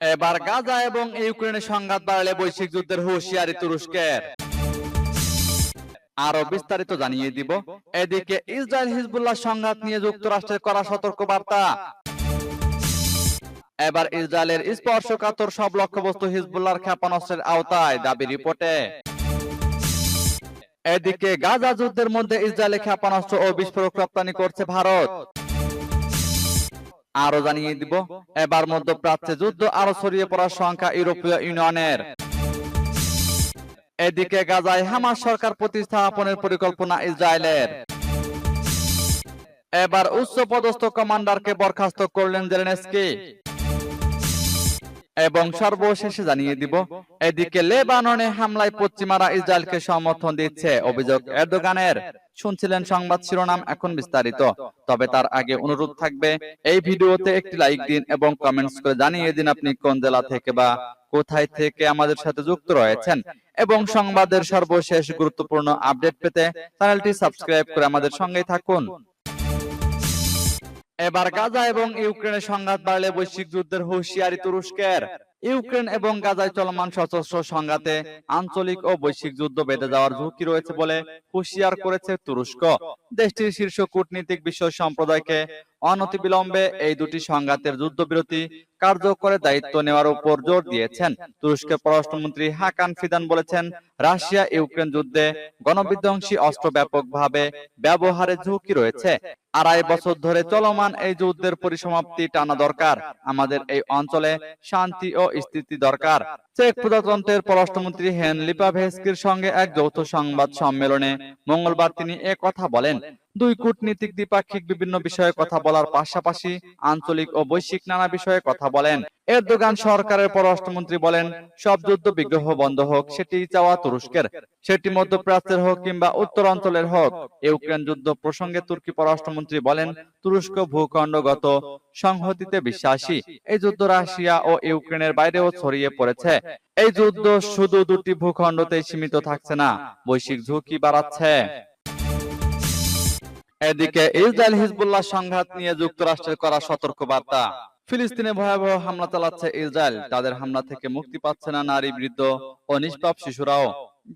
এবার গাজা এবং ইউক্রেনের সংঘাত বাড়লে বৈশ্বিক যুদ্ধের হুঁশিয়ারি তুরস্কের। আরও বিস্তারিত জানিয়ে দিব। এদিকে ইসরায়েল হিজবুল্লাহ সংঘাত নিয়ে যুক্তরাষ্ট্রের করা সতর্ক বার্তা এবার ইসরায়েলের স্পর্শকাতর সব লক্ষ্যবস্তু হিজবুল্লাহর ক্ষেপণাস্ত্রের আওতায়, দাবি রিপোর্টে। এদিকে গাজা যুদ্ধের মধ্যে ইসরায়েলে ক্ষেপণাস্ত্র ও বিস্ফোরক রপ্তানি করছে ভারত। আরও জানিয়ে দিব, এবার মধ্যপ্রাচ্যে যুদ্ধ আরও ছড়িয়ে পড়ার সংখ্যা ইউরোপীয় ইউনিয়নের। এদিকে গাজায় হামাস সরকার প্রতিস্থাপনের পরিকল্পনা ইসরায়েলের। এবার উচ্চ পদস্থ কমান্ডারকে বরখাস্ত করলেন জেলেনস্কি। এবং সর্বশেষে জানিয়ে দিব এদিকে লেবাননে হামলায় পশ্চিমারা ইসরায়েলকে সমর্থন দিচ্ছে অভিযোগ এরদোগানের। শুনছিলেন সংবাদ শিরোনাম এখন বিস্তারিত তবে তার আগে অনুরোধ থাকবে এই ভিডিওতে একটি লাইক দিন এবং কমেন্টস করে জানিয়ে দিন আপনি কোন জেলা থেকে বা কোথায় থেকে আমাদের সাথে যুক্ত রয়েছেন এবং সংবাদের সর্বশেষ গুরুত্বপূর্ণ আপডেট পেতে চ্যানেলটি সাবস্ক্রাইব করে আমাদের সঙ্গেই থাকুন। এবার গাজা এবং ইউক্রেনের সংঘাত বাড়লে বৈশ্বিক যুদ্ধের হুঁশিয়ারি তুরস্কের। ইউক্রেন এবং গাজায় চলমান সশস্ত্র সংঘাতে আঞ্চলিক ও বৈশ্বিক যুদ্ধ বেঁধে যাওয়ার ঝুঁকি রয়েছে বলে হুঁশিয়ার করেছে তুরস্ক। দেশটির শীর্ষ কূটনীতিক বিশ্ব সম্প্রদায়কে অনতিবিলম্বে এই দুটি সংঘাতের যুদ্ধবিরতি কার্যকরে দায়িত্ব নেওয়ার উপর জোর দিয়েছেন। তুরস্কের পররাষ্ট্রমন্ত্রী হাকান ফিদান বলেছেন, রাশিয়া ইউক্রেন যুদ্ধে গণবিধ্বংসী অস্ত্র ব্যাপকভাবে ব্যবহারের ঝুঁকি রয়েছে। আড়াই বছর ধরে চলমান এই যুদ্ধের পরিসমাপ্তি টানা দরকার। আমাদের এই অঞ্চলে শান্তি ও স্থিতি দরকার চেক প্রজাতন্ত্রের পররাষ্ট্রমন্ত্রী হেন লিপাভেস্কির সঙ্গে এক যৌথ সংবাদ সম্মেলনে মঙ্গলবার তিনি এ কথা বলেন। দুই কূটনীতিক দ্বিপাক্ষিক বিভিন্ন বিষয়ে কথা বলার পাশাপাশি আঞ্চলিক ও বৈশ্বিক নানা বিষয়ে কথা বলেন। এরদোগান সরকারের পররাষ্ট্রমন্ত্রী বলেন, সব যুদ্ধ বিগ্রহ বন্ধ হোক, সেটি চাওয়া তুরস্কের। সেটি মধ্যপ্রাচ্যের হোক কিংবা উত্তর অঞ্চলের হোক, ইউক্রেন যুদ্ধ প্রসঙ্গে তুর্কি পররাষ্ট্রমন্ত্রী বলেন, তুরস্ক ভূখণ্ডগত সংহতিতে বিশ্বাসী। এই যুদ্ধ রাশিয়া ও ইউক্রেনের বাইরেও ছড়িয়ে পড়েছে। এই যুদ্ধ শুধু দুটি ভূখণ্ডতেই সীমিত থাকছে না। বৈশ্বিক ঝুঁকি বাড়াচ্ছে। এদিকে ইসরায়েল হিজবুল্লাহ সংঘাত নিয়ে যুক্তরাষ্ট্রের করা সতর্ক বার্তা ফিলিস্তিনে ভয়াবহ হামলা চালাচ্ছে ইসরায়েল। তাদের হামলা থেকে মুক্তি পাচ্ছে না নারী বৃদ্ধ ও নিষ্পাপ শিশুরাও।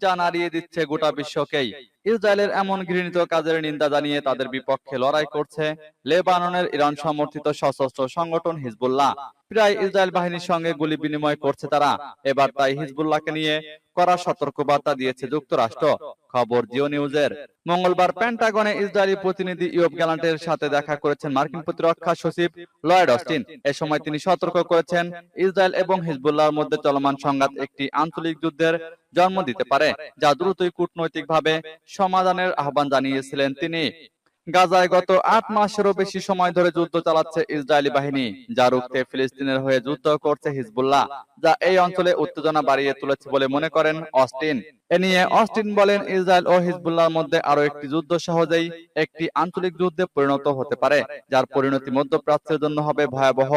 যা নাড়িয়ে দিচ্ছে গোটা বিশ্বকেই। ইসরায়েলের এমন ঘৃণিত কাজের নিন্দা জানিয়ে তাদের বিপক্ষে লড়াই করছে লেবাননের ইরান সমর্থিত সশস্ত্র সংগঠন হিজবুল্লাহ। প্রায় ইসরায়েল বাহিনীর সঙ্গে গুলি বিনিময় করছে তারা। এবার তাই হিজবুল্লাহকে নিয়ে করা সতর্কবার্তা দিয়েছে যুক্তরাষ্ট্র। খবর জিও নিউজের। মঙ্গলবার পেন্টাগনে ইসরায়েলি প্রতিনিধি ইয়ব গ্যালান্টের সাথে দেখা করেছেন মার্কিন প্রতিরক্ষা সচিব লয়েড অস্টিন। এ সময় তিনি সতর্ক করেছেন, ইসরায়েল এবং হিজবুল্লাহর মধ্যে চলমান সংঘাত একটি আঞ্চলিক যুদ্ধের জন্ম দিতে পারে, যা দ্রুতই কূটনৈতিকভাবে সমাধানের আহ্বান জানিয়েছিলেন তিনি। গাজায় গত আট মাসেরও বেশি সময় ধরে যুদ্ধ চালাচ্ছে ইসরায়েলি বাহিনী যা রুখতে ফিলিস্তিনের হয়ে যুদ্ধ করছে হিজবুল্লাহ যা এই অঞ্চলে উত্তেজনা বাড়িয়ে তুলেছে বলে মনে করেন অস্টিন। এ নিয়ে অস্টিন বলেন ইসরায়েল ও হিজবুল্লাহর মধ্যে আরও একটি যুদ্ধ সহজেই একটি আঞ্চলিক যুদ্ধে পরিণত হতে পারে যার পরিণতি মধ্যপ্রাচ্যের জন্য হবে ভয়াবহ।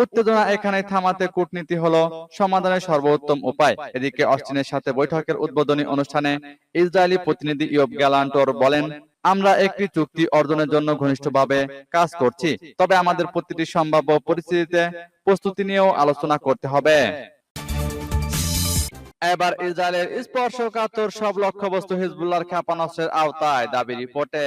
উত্তেজনা এখানে থামাতে কূটনীতি হলো সমাধানের সর্বোত্তম উপায়। এদিকে অস্টিনের সাথে বৈঠকের উদ্বোধনী অনুষ্ঠানে ইসরায়েলি প্রতিনিধি ইয়ব গ্যালান্টর বলেন আমরা একটি চুক্তি অর্জনের জন্য ঘনিষ্ঠভাবে কাজ করছি। তবে আমাদের প্রতিটি সম্ভাব্য পরিস্থিতিতে প্রস্তুতি নিয়েও আলোচনা করতে হবে। এবার ইসরায়েলের স্পর্শকাতর সব লক্ষ্যবস্তু হিজবুল্লাহর ক্ষেপণাস্ত্রের আওতায় দাবি রিপোর্টে।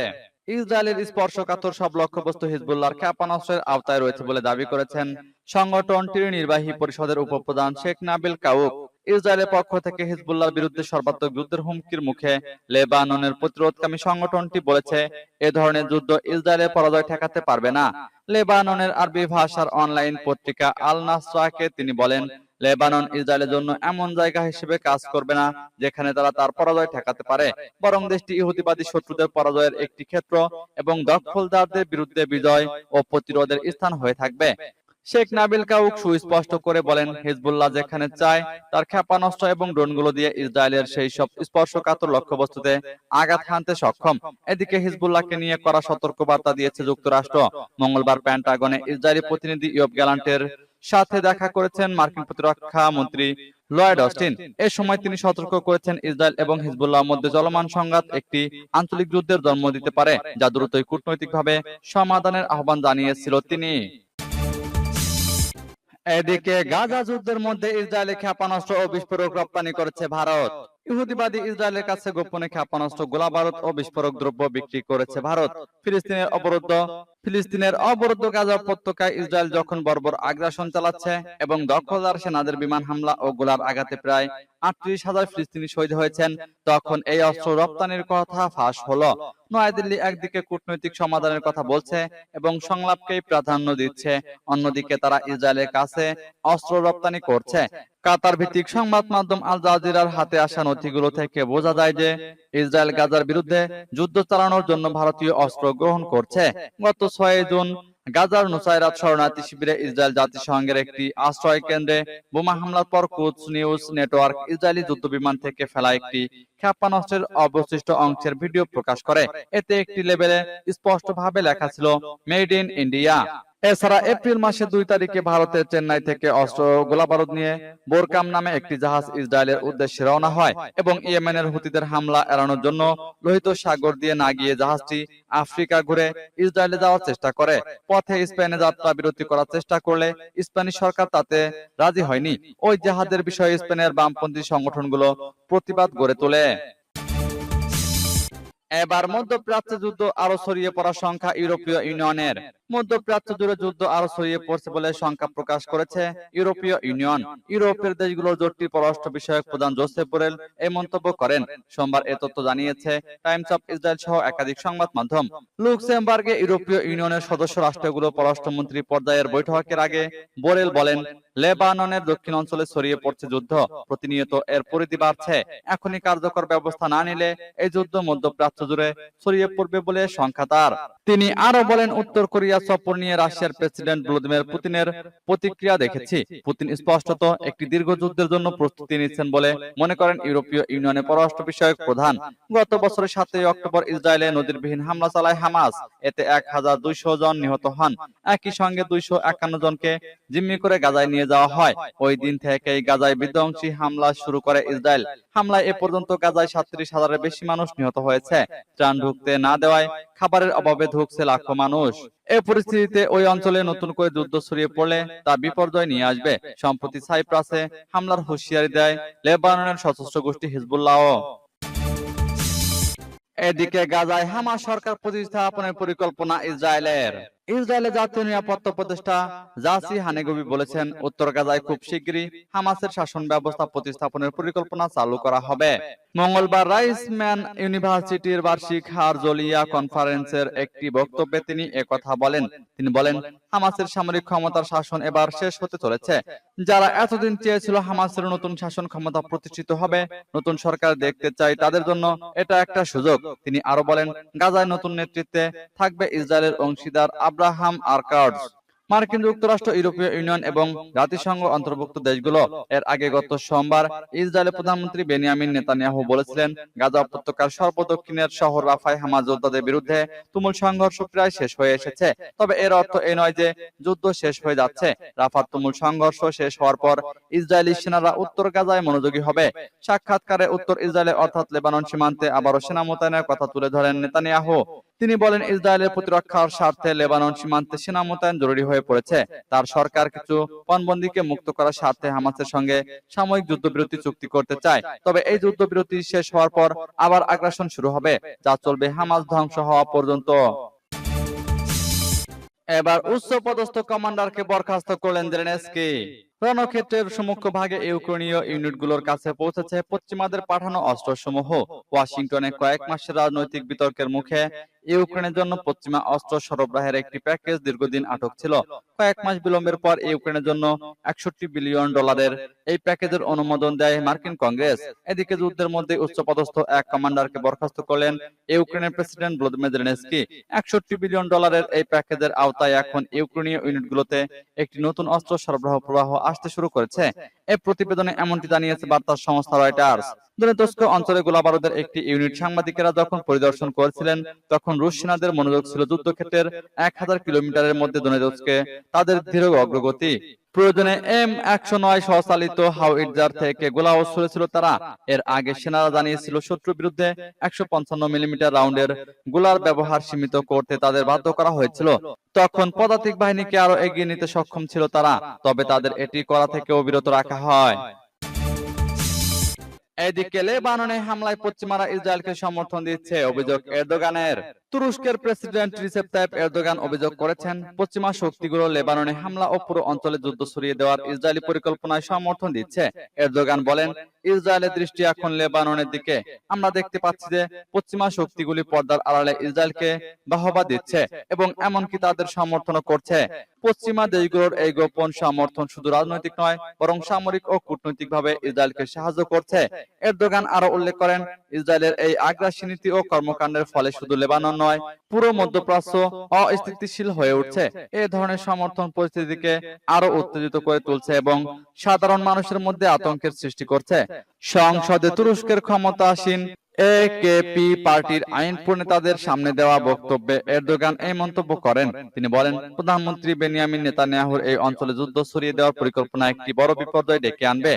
ইসরায়েলের স্পর্শকাতর সব লক্ষ্যবস্তু হিজবুল্লাহর ক্ষেপণাস্ত্রের আওতায় রয়েছে বলে দাবি করেছেন সংগঠনটির নির্বাহী পরিষদের উপপ্রধান শেখ নাবিল কাউক। ইসরায়েলের পক্ষ থেকে হিজবুল্লাহর বিরুদ্ধে সর্বাত্মক যুদ্ধের হুমকির মুখে লেবাননের প্রতিরোধকামী সংগঠনটি বলেছে এ ধরনের যুদ্ধ ইসরায়েলের পরাজয় ঠেকাতে পারবে না। লেবাননের আরবি ভাষার অনলাইন পত্রিকা আল নাসরাকে তিনি বলেন লেবানন ইসরায়েলের জন্য এমন জায়গা হিসেবে কাজ করবে না যেখানে তারা তার পরাজয় ঠেকাতে পারে। বরং দেশটি ইহুদিবাদী শত্রুদের পরাজয়ের একটি ক্ষেত্র এবং দখলদারদের বিরুদ্ধে বিজয় ও প্রতিরোধের স্থান হয়ে থাকবে। শেখ নাবিল কাউক সুস্পষ্ট করে বলেন, হিজবুল্লাহ যেখানে চায়, তার ক্ষেপণাস্ত্র এবং ড্রোনগুলো দিয়ে ইসরায়েলের সেই সব স্পর্শকাতর লক্ষ্যবস্তুতে আঘাত হানতে সক্ষম। এদিকে হিজবুল্লাহকে নিয়ে করা সতর্কবার্তা দিয়েছে যুক্তরাষ্ট্র। মঙ্গলবার প্যান্টাগনে ইসরায়েলি প্রতিনিধি ইয়ব গ্যালান্টের সাথে দেখা করেছেন মার্কিন প্রতিরক্ষা মন্ত্রী লয়েড অস্টিন। এ সময় তিনি সতর্ক করেছেন ইসরায়েল এবং হিজবুল্লাহর মধ্যে চলমান সংঘাত একটি আঞ্চলিক যুদ্ধের জন্ম দিতে পারে, যা দ্রুতই কূটনৈতিকভাবে সমাধানের আহ্বান জানিয়েছিল তিনি। এদিকে গাজা যুদ্ধের মধ্যে ইসরায়েলে ক্ষেপণাস্ত্র ও বিস্ফোরক রপ্তানি করেছে ভারত। ইহুদিবাদী ইসরায়েলের কাছে গোপনে ক্ষেপণাস্ত্র, গোলাবারুদ ও বিস্ফোরক দ্রব্য বিক্রি করেছে ভারত। ফিলিস্তিনের অবরুদ্ধ ফিলিস্তিনের অবরুদ্ধ গাজা উপত্যকায় ইসরায়েল যখন বর্বর আগ্রাসন চালাচ্ছে এবং দখলদার সেনাদের বিমান হামলা ও গোলার আঘাতে প্রায় আটত্রিশ হাজার ফিলিস্তিনি শহীদ হয়েছেন, তখন এই অস্ত্র রপ্তানির কথা ফাঁস হলো। নয়াদিল্লি একদিকে কূটনৈতিক সমাধানের কথা বলছে এবং সংলাপকেই প্রাধান্য দিচ্ছে, অন্যদিকে তারা ইসরায়েলের কাছে অস্ত্র রপ্তানি করছে। কাতার ভিত্তিক সংবাদ মাধ্যম আল জাজিরার হাতে আসা নথিগুলো থেকে বোঝা যায় যে ইসরায়েল গাজার বিরুদ্ধে যুদ্ধ চালানোর জন্য ভারতীয় অস্ত্র গ্রহণ করছে। গত ছয় জুন গাজার নুসাইরাত শরণার্থী শিবিরে ইসরায়েল জাতিসংঘের একটি আশ্রয় কেন্দ্রে বোমা হামলার পর কুচ নিউজ নেটওয়ার্ক ইসরায়েলি যুদ্ধ বিমান থেকে ফেলা একটি ক্ষেপণাস্ত্রের অবশিষ্ট অংশের ভিডিও প্রকাশ করে। এতে একটি লেবেলে স্পষ্টভাবে লেখা ছিল মেড ইন ইন্ডিয়া। এছাড়া এপ্রিল মাসের দুই তারিখে ভারতের চেন্নাই থেকে অস্ত্র গোলাবারুদ নিয়ে বোরকাম নামে একটি জাহাজ ইসরায়েলের উদ্দেশ্যে রওনা হয় এবং ইয়েমেনের হুতিদের হামলা এড়ানোর জন্য লোহিত সাগর দিয়ে না গিয়ে জাহাজটি আফ্রিকা ঘুরে ইসরায়েলে যাওয়ার চেষ্টা করে। পথে স্পেনে যাত্রা বিরতি করার চেষ্টা করলে স্প্যানিশ সরকার তাতে রাজি হয়নি। ওই জাহাজের বিষয়ে স্পেনের বামপন্থী সংগঠনগুলো প্রতিবাদ গড়ে তোলে। এবার মধ্যপ্রাচ্যে যুদ্ধ আরও ছড়িয়ে পড়ার সংখ্যা ইউরোপীয় ইউনিয়নের মধ্যপ্রাচ্য জুড়ে যুদ্ধ আরও ছড়িয়ে পড়ছে বলে সংখ্যা প্রকাশ করেছে ইউরোপীয় ইউনিয়ন। ইউরোপের দেশগুলোর জোটটির পররাষ্ট্র বিষয়ক প্রধান জোসেফ বোরেল এই মন্তব্য করেন। সোমবার এ তথ্য জানিয়েছে টাইমস অফ ইসরায়েল সহ একাধিক সংবাদ মাধ্যম। লুক্সেমবার্গে ইউরোপীয় ইউনিয়নের সদস্য রাষ্ট্রগুলো পররাষ্ট্রমন্ত্রী পর্যায়ের বৈঠকের আগে বোরেল বলেন লেবাননের দক্ষিণ অঞ্চলে ছড়িয়ে পড়ছে যুদ্ধ। প্রতিনিয়ত এর পরিধি বাড়ছে। এখনই কার্যকর ব্যবস্থা না নিলে এই যুদ্ধ মধ্যপ্রাচ্য জুড়ে ছড়িয়ে পড়বে বলে সংখ্যা তার। তিনি আরও বলেন, উত্তর কোরিয়া সফর নিয়ে রাশিয়ার প্রেসিডেন্ট ভ্লাদিমির পুতিনের প্রতিক্রিয়া দেখেছি। পুতিন স্পষ্টত একটি দীর্ঘ যুদ্ধের জন্য প্রস্তুতি নিচ্ছেন বলে মনে করেন ইউরোপীয় ইউনিয়নের পররাষ্ট্র বিষয়ক প্রধান। গত বছরের সাতই অক্টোবর ইসরায়েলে নদীরবিহীন হামলা চালায় হামাস। এতে এক হাজার দুইশো জন নিহত হন। একই সঙ্গে দুইশো একান্ন জনকে জিম্মি করে গাজায় নিয়ে যাওয়া হয়। ওই দিন থেকেই গাজায় বিধ্বংসী হামলা শুরু করে ইসরায়েল। হামলায় এ পর্যন্ত গাজায় সাতত্রিশ হাজারের বেশি মানুষ নিহত হয়েছে। ত্রাণ ঢুকতে না দেওয়ায় খাবারের অভাবে ধুকছে লাখো মানুষ। এই পরিস্থিতিতে ওই অঞ্চলে নতুন করে যুদ্ধ ছড়িয়ে পড়লে তা বিপর্যয় নিয়ে আসবে। সম্প্রতি সাইপ্রাসে হামলার হুঁশিয়ারি দেয় লেবাননের সশস্ত্র গোষ্ঠী হিজবুল্লাহ এদিকে গাজায় হামাস সরকার প্রতিস্থাপনের পরিকল্পনা ইসরায়েলের। ইসরায়েলের জাতীয় নিরাপত্তা উপদেষ্টা জাসি হানেগবি বলেছেন, উত্তর গাজায় খুব শীঘ্রই হামাসের শাসন ব্যবস্থা প্রতিস্থাপনের পরিকল্পনা চালু করা হবে। মঙ্গলবার রাইসম্যান ইউনিভার্সিটির বার্ষিক হারজলিয়া কনফারেন্সের একটি বক্তব্যে তিনি একথা বলেন। তিনি বলেন, হামাসের সামরিক ক্ষমতার শাসন এবার শেষ হতে চলেছে। যারা এতদিন চেয়েছিল হামাসের নতুন শাসন ক্ষমতা প্রতিষ্ঠিত হবে, নতুন সরকার দেখতে চাই তাদের জন্য এটা একটা সুযোগ। তিনি আরও বলেন, গাজায় নতুন নেতৃত্বে থাকবে ইসরায়েলের অংশীদার আব্রাহাম আরকার্ডস মার্কিন যুক্তরাষ্ট্র ইউরোপীয় ইউনিয়ন এবং জাতিসংঘ অন্তর্ভুক্ত দেশগুলো এর আগে গত সোমবার ইসরায়েলের প্রধানমন্ত্রী বেনিয়ামিন নেতানিয়াহু বলেছিলেন গাজা উপত্যকার সর্বদক্ষিণের শহর রাফায় হামাজ যোদ্ধাদের বিরুদ্ধে তুমুল সংঘর্ষ প্রায় শেষ হয়ে এসেছে। তবে এর অর্থ এই নয় যে যুদ্ধ শেষ হয়ে যাচ্ছে। রাফার তুমুল সংঘর্ষ শেষ হওয়ার পর ইসরায়েলি সেনারা উত্তর গাজায় মনোযোগী হবে। সাক্ষাৎকারে উত্তর ইসরায়েলের অর্থাৎ লেবানন সীমান্তে আবারও সেনা মোতায়েনের কথা তুলে ধরেন নেতানিয়াহু। তিনি বলেন, ইসরায়েলের প্রতিরক্ষার স্বার্থে লেবানন সীমান্তে সেনা মোতায়েন জরুরি হয়ে পড়েছে। তার সরকার কিছু পণবন্দীকে মুক্ত করার স্বার্থে হামাসের সঙ্গে সাময়িক যুদ্ধবিরতি চুক্তি করতে চায়। তবে এই যুদ্ধবিরতি শেষ হওয়ার পর আবার আগ্রাসন শুরু হবে, যা চলবে হামাস ধ্বংস হওয়া পর্যন্ত। এবার উচ্চ পদস্থ কমান্ডারকে বরখাস্ত করলেন জেলেনস্কি। রণক্ষেত্রের সম্মুখ ভাগে ইউক্রেনীয় ইউনিটগুলোর কাছে পৌঁছেছে পশ্চিমাদের পাঠানো অস্ত্রসমূহ। ওয়াশিংটনে কয়েক মাসের রাজনৈতিক বিতর্কের মুখে ইউক্রেনের জন্য পশ্চিমা অস্ত্র সরবরাহের একটি প্যাকেজ দীর্ঘদিন আটক ছিল। কয়েক মাস বিলম্বের পর ইউক্রেনের জন্য একষট্টি বিলিয়ন ডলারের এই প্যাকেজের অনুমোদন দেয় মার্কিন কংগ্রেস। এদিকে যুদ্ধের মধ্যে উচ্চপদস্থ এক কমান্ডারকে বরখাস্ত করলেন ইউক্রেনের প্রেসিডেন্ট ভ্লাদিমির জেলেনস্কি। একষট্টি বিলিয়ন ডলারের এই প্যাকেজের আওতায় এখন ইউক্রেনীয় ইউনিটগুলোতে একটি নতুন অস্ত্র সরবরাহ প্রবাহ আসতে শুরু করেছে। এই প্রতিবেদনে এমনটি জানিয়েছে বার্তা সংস্থা রয়টার্স। দনেতস্ক অঞ্চলে গোলাবারুদের একটি ইউনিট সাংবাদিকেরা যখন পরিদর্শন করেছিলেন, তখন রুশ সেনাদের মনোযোগ ছিল যুদ্ধক্ষেত্রের এক হাজার কিলোমিটারের মধ্যে দনেতস্কে তাদের অগ্রগতি। প্রয়োজনে এম একশো নয় হাউইটজার থেকে গোলা তারা। এর আগে সেনারা জানিয়েছিল শত্রুর বিরুদ্ধে একশো পঞ্চান্ন মিলিমিটার রাউন্ডের গোলার ব্যবহার সীমিত করতে তাদের বাধ্য করা হয়েছিল। তখন পদাতিক বাহিনীকে আরও এগিয়ে নিতে সক্ষম ছিল তারা, তবে তাদের এটি করা থেকেও বিরত রাখা হয়। এদিকে লেবাননে হামলায় পশ্চিমারা ইসরায়েলকে সমর্থন দিচ্ছে অভিযোগ এরদোগানের। তুরস্কের প্রেসিডেন্ট রিসেপ তাইপ এরদোগান অভিযোগ করেছেন, পশ্চিমা শক্তিগুলো লেবাননে হামলা ও পুরো অঞ্চলে যুদ্ধ ছড়িয়ে দেওয়ার ইসরায়েলি পরিকল্পনায় সমর্থন দিচ্ছে। এরদোগান বলেন, ইসরায়েলের দৃষ্টি এখন লেবাননের দিকে। আমরা দেখতে পাচ্ছি যে পশ্চিমা শক্তিগুলি পর্দার আড়ালে ইসরায়েলকে বাহবা দিচ্ছে এবং এমনকি তাদের সমর্থনও করছে। পশ্চিমা দেশগুলোর এই গোপন সমর্থন শুধু রাজনৈতিক নয়, বরং সামরিক ও কূটনৈতিকভাবে ইসরায়েলকে সাহায্য করছে। এরদোগান আরও উল্লেখ করেন, ইসরায়েলের এই আগ্রাসী নীতি ও কর্মকাণ্ডের ফলে শুধু লেবানন নয় পুরো মধ্যপ্রাচ্য অস্থিতিশীল হয়ে উঠছে। এই ধরনের সমর্থন পরিস্থিতিকে আরও উত্তেজিত করে তুলছে এবং সাধারণ মানুষের মধ্যে আতঙ্কের সৃষ্টি করছে। সংসদে তুরস্কের ক্ষমতাসীন একেপি পার্টির আইন প্রণেতাদের সামনে দেওয়া বক্তব্যে এরদোগান এই মন্তব্য করেন। তিনি বলেন প্রধানমন্ত্রী বেনিয়ামিন নেতানিয়াহুর এই অঞ্চলে যুদ্ধ ছড়িয়ে দেওয়ার পরিকল্পনা একটি বড় বিপর্যয় ডেকে আনবে।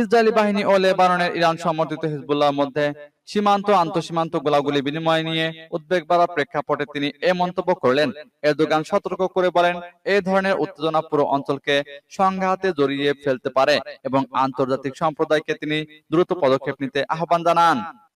ইসরায়েলি বাহিনী ও লেবাননের ইরান সমর্থিত হিজবুল্লাহর মধ্যে সীমান্ত, আন্তঃসীমান্ত গোলাগুলি বিনিময় নিয়ে উদ্বেগ বাড়ার প্রেক্ষাপটে তিনি এ মন্তব্য করলেন। এরদোগান সতর্ক করে বলেন, এ ধরনের উত্তেজনা পুরো অঞ্চলকে সংঘাতে জড়িয়ে ফেলতে পারে এবং আন্তর্জাতিক সম্প্রদায়কে তিনি দ্রুত পদক্ষেপ নিতে আহ্বান জানান।